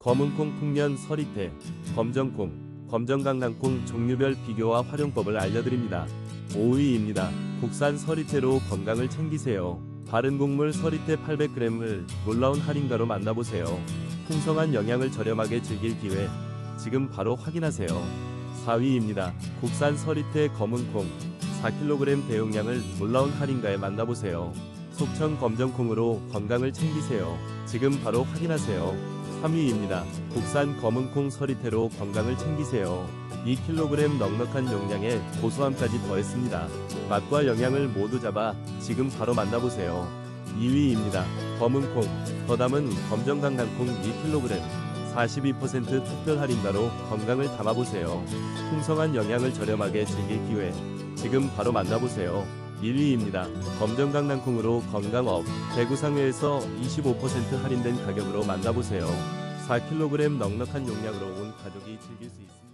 검은콩 풍년 서리태, 검정콩, 검정강낭콩 종류별 비교와 활용법을 알려드립니다. 5위입니다. 국산 서리태로 건강을 챙기세요. 바른 곡물 서리태 800g을 놀라운 할인가로 만나보세요. 풍성한 영양을 저렴하게 즐길 기회. 지금 바로 확인하세요. 4위입니다. 국산 서리태 검은콩 4kg 대용량을 놀라운 할인가에 만나보세요. 속천 검정콩으로 건강을 챙기세요. 지금 바로 확인하세요. 3위입니다. 국산 검은콩 서리태로 건강을 챙기세요. 2kg 넉넉한 용량에 고소함까지 더했습니다. 맛과 영양을 모두 잡아 지금 바로 만나보세요. 2위입니다. 검은콩 더 담은 검정강낭콩 2kg 42% 특별 할인가로 건강을 담아보세요. 풍성한 영양을 저렴하게 즐길 기회 지금 바로 만나보세요. 1위입니다. 검정 강낭콩으로 건강업 대구상회에서 25% 할인된 가격으로 만나보세요. 4kg 넉넉한 용량으로 온 가족이 즐길 수 있습니다.